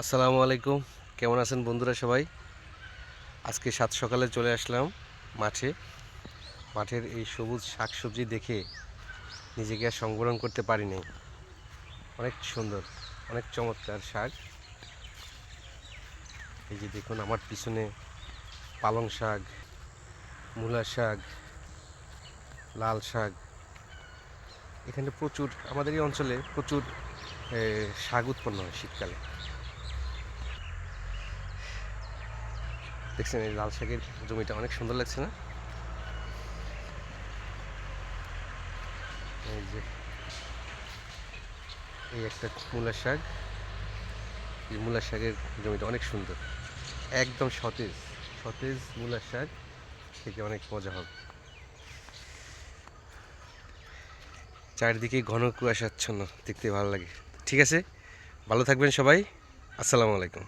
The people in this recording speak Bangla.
আসসালামু আলাইকুম। কেমন আছেন বন্ধুরা সবাই? আজকে সাত সকালে চলে আসলাম মাঠে। মাঠের এই সবুজ শাকসবজি দেখে নিজেকে আর সংবরণ করতে পারিনি অনেক সুন্দর, অনেক চমৎকার শাক। এই যে দেখুন আমার পিছনে পালং শাক, মূলা শাক, লাল শাক। এখানে প্রচুর, আমাদের এই অঞ্চলে প্রচুর শাক উৎপন্ন হয় শীতকালে। দেখছেন এই লাল শাকের জমিটা, অনেক সুন্দর লাগছে না? এই যে, এই একটা মূলা শাক, এই মূলা শাকের জমিটা অনেক সুন্দর। একদম সতেজ সতেজ মূলা শাক থেকে অনেক মজা হবে। চারিদিকে ঘন কুয়াশাচ্ছন্ন, দেখতে ভালো লাগে। ঠিক আছে? ভালো থাকবেন সবাই। আসসালামু আলাইকুম।